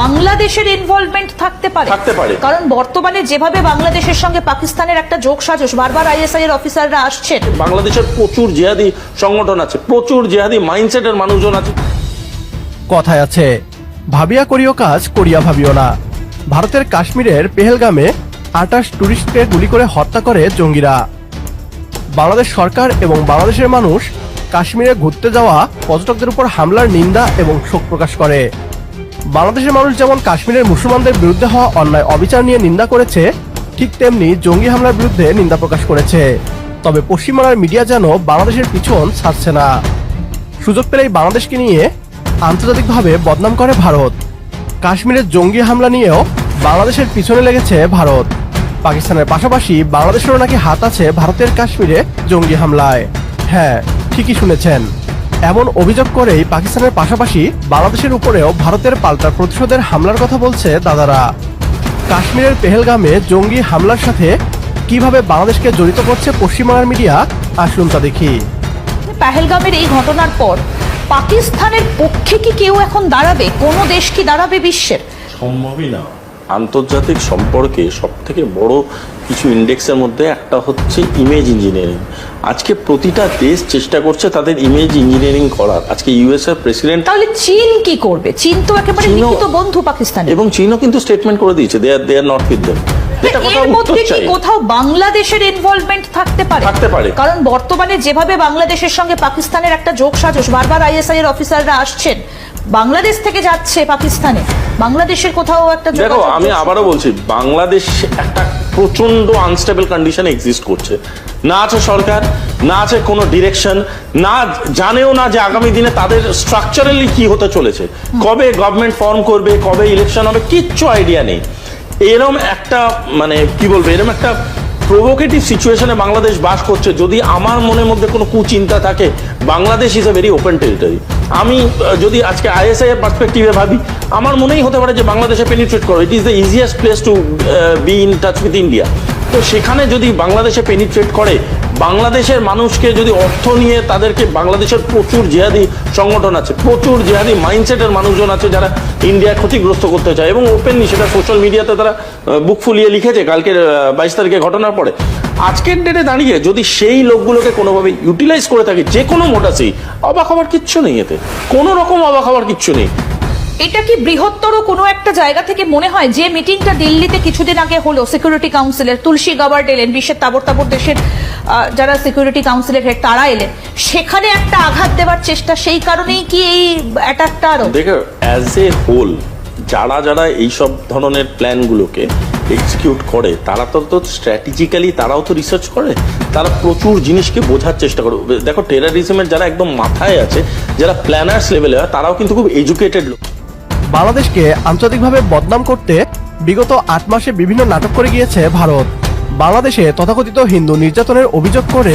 বাংলাদেশের ইনভলভমেন্ট থাকতে পারে। থাকতে পারে। কারণ বর্তমানে যেভাবে বাংলাদেশের সঙ্গে পাকিস্তানের একটা যোগ সাজস বারবার আইএসআই এর অফিসাররা আসছেন। বাংলাদেশের প্রচুর জেহাদি সংগঠন আছে প্রচুর জেহাদি মাইন্ডসেটের মানুষজন আছে। কথায় আছে ভাবিয়া করিও কাজ করিয়া ভাবিও না। ভারতের কাশ্মীরের পেহেলগামে আটাশ টুরিস্টকে গুলি করে হত্যা করে জঙ্গিরা। বাংলাদেশ সরকার এবং বাংলাদেশের মানুষ কাশ্মীরে ঘুরতে যাওয়া পর্যটকদের উপর হামলার নিন্দা এবং শোক প্রকাশ করে। বাংলাদেশের মানুষ যেমন কাশ্মীরের মুসলমানদের বিরুদ্ধে হওয়া অন্যায় অবিচার নিয়ে নিন্দা করেছে, ঠিক তেমনি জঙ্গি হামলার বিরুদ্ধে নিন্দা প্রকাশ করেছে। তবে পশ্চিমবাংলার মিডিয়া যেন বাংলাদেশের পিছন ছাড়ছে না। সুযোগ পেলেই বাংলাদেশকে নিয়ে আন্তর্জাতিকভাবে বদনাম করে ভারত। কাশ্মীরের জঙ্গি হামলা নিয়েও বাংলাদেশের পিছনে লেগেছে ভারত। পাকিস্তানের পাশাপাশি বাংলাদেশেরও নাকি হাত আছে ভারতের কাশ্মীরে জঙ্গি হামলায়। হ্যাঁ ঠিকই শুনেছেন। এমন অভিযোগ করেই পাকিস্তানের পাশাপাশি বাংলাদেশের উপরেও ভারতের পাল্টা প্রতিশোধের হামলার কথা বলছে দাদারা। কাশ্মীরের পেহেলগামে জঙ্গি হামলার সাথে কীভাবে বাংলাদেশকে জড়িত করছে পশ্চিমবাংলার মিডিয়া আসুন তা দেখি। পেহেলগামের এই ঘটনার পর পাকিস্তানের পক্ষে কি কেউ এখন দাঁড়াবে? কোনো দেশ কি দাঁড়াবে বিশ্বের? সম্ভবই না। আন্তর্জাতিক সম্পর্কে সব থেকে বড় কিছু ইন্ডেক্সের মধ্যে একটা হচ্ছে ইমেজ ইঞ্জিনিয়ারিং আজকে প্রতিটা দেশ চেষ্টা করছে তাদের ইমেজ ইঞ্জিনিয়ারিং করার। আজকে ইউএস এর প্রেসিডেন্ট তাহলে চীন কি করবে? চীন তো একেবারে লিখিত বন্ধু পাকিস্তানের। এবং চীনও কিন্তু স্টেটমেন্ট করে দিয়েছে they are they are not with them কোথাও বাংলাদেশের ইনভলভমেন্ট থাকতে পারে? থাকতে পারে। কারণ বর্তমানে যেভাবে বাংলাদেশের সঙ্গে পাকিস্তানের একটা যোগ সাজস বারবার আইএসআই এর অফিসাররা আসছেন বাংলাদেশ থেকে যাচ্ছে পাকিস্তানে। বাংলাদেশের কোথাও একটা দেখো আমি আবারও বলছি বাংলাদেশ একটা প্রচণ্ড আনস্টেবল কন্ডিশনে এক্সিস্ট করছে। না আছে সরকার, না আছে কোনো ডিরেকশন না জানেও না যে আগামী দিনে তাদের স্ট্রাকচারালি কি হতে চলেছে। কবে গভর্নমেন্ট ফর্ম করবে, কবে ইলেকশন হবে, কিচ্ছু আইডিয়া নেই। এরম একটা মানে কি বলব, এরম একটা প্রভোকেটিভ সিচুয়েশনে বাংলাদেশ বাস করছে। যদি আমার মনের মধ্যে কোনো কুচিন্তা থাকে, Bangladesh is a very open territory আমি যদি আজকে আইএসআই এর পার্সপেক্টিভে ভাবি, আমার মনেই হতে পারে যে বাংলাদেশে পেনিট্রেট করো। It is the easiest place to be in touch with India তো সেখানে যদি বাংলাদেশে পেনিট্রেট করে, বাংলাদেশের মানুষকে যদি অর্থ নিয়ে তাদেরকে বাংলাদেশের প্রচুর জেহাদি সংগঠন আছে, প্রচুর জেহাদি মাইন্ডসেটের মানুষজন আছে যারা ইন্ডিয়া ক্ষতিগ্রস্ত করতে চায় এবং ওপেনলি সেটা সোশ্যাল মিডিয়াতে তারা বুক ফুলিয়ে লিখেছে। কালকের বাইশ তারিখে ঘটনার পরে। আজকের ডেটে দাঁড়িয়ে যদি সেই লোকগুলোকে কোনোভাবে ইউটিলাইজ করে থাকে যে কোনো মোটাসেই অবাক হওয়ার কিচ্ছু নেই এতে। কোনো রকম অবাক হওয়ার কিচ্ছু নেই। এটা কি বৃহত্তর কোনো একটা জায়গা থেকে মনে হয় যে মিটিংটা দিল্লিতে কিছুদিন আগে হলো সিকিউরিটি কাউন্সিলের তুলসী গাবার্ড এলেন বিশ্বের তাবর তাবর দেশের যারা সিকিউরিটি কাউন্সিলের হেড তারা এলেন। সেখানে একটা আঘাত দেওয়ার চেষ্টা সেই কারণেই কি এই অ্যাটাকটা আরও? দেখো অ্যাজ এ হোল যারা যারা এইসব ধরনের প্ল্যানগুলোকে এক্সিকিউট করে, তারা তো তো স্ট্র্যাটেজিক্যালি তারাও তো রিসার্চ করে, তারা প্রচুর জিনিসকে বোঝার চেষ্টা করে। দেখো টেরারিজমের যারা একদম মাথায় আছে, যারা প্ল্যানার্স লেভেলে হয়, তারাও কিন্তু খুব এডুকেটেড লোক। বাংলাদেশকে আন্তর্জাতিকভাবে বদনাম করতে বিগত আট মাসে বিভিন্ন নাটক করে গিয়েছে ভারত। বাংলাদেশে তথাকথিত হিন্দু নির্যাতনের অভিযোগ করে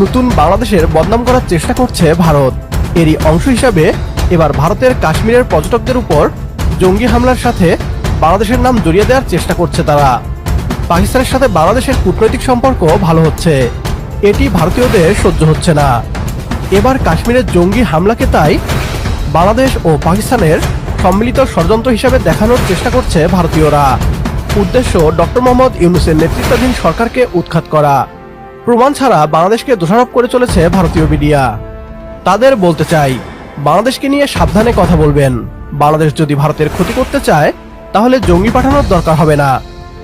নতুন বাংলাদেশের বদনাম করার চেষ্টা করছে ভারত। এরই অংশ হিসাবে এবার ভারতের কাশ্মীরের পর্যটকদের উপর জঙ্গি হামলার সাথে বাংলাদেশের নাম জড়িয়ে দেওয়ার চেষ্টা করছে তারা। পাকিস্তানের সাথে বাংলাদেশের কূটনৈতিক সম্পর্ক ভালো হচ্ছে। এটি ভারতীয়দের সহ্য হচ্ছে না। এবার কাশ্মীরের জঙ্গি হামলাকে তাই বাংলাদেশ ও পাকিস্তানের সম্মিলিত ষড়যন্ত্র হিসেবে দেখানোর চেষ্টা করছে ভারতীয়রা। উদ্দেশ্য ডক্টর মোহাম্মদ ইউনুসের নেতৃত্বাধীন সরকারকে উৎখাত করা। প্রমাণ ছাড়া বাংলাদেশকে দোষারোপ করে চলেছে ভারতীয় মিডিয়া। তাদের বলতে চাই, বাংলাদেশকে নিয়ে সাবধানে কথা বলবেন। বাংলাদেশ যদি ভারতের ক্ষতি করতে চায় তাহলে জঙ্গি পাঠানোর দরকার হবে না।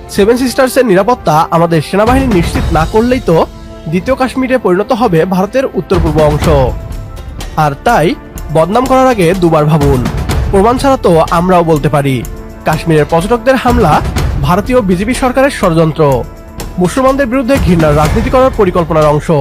সেভেন সিস্টার্সের নিরাপত্তা আমাদের সেনাবাহিনী নিশ্চিত না করলেই তো দ্বিতীয় কাশ্মীরে পরিণত হবে ভারতের উত্তর পূর্ব অংশ। আর তাই বদনাম করার আগে দুবার ভাবুন। প্রমাণ ছাড়া তো আমরাও বলতে পারি। কাশ্মীরের পর্যটকদের হামলা ভারতীয় বিজেপি সরকারের ষড়যন্ত্র। মুসলমানদের বিরুদ্ধে ঘৃণার রাজনীতি করার পরিকল্পনার অংশ।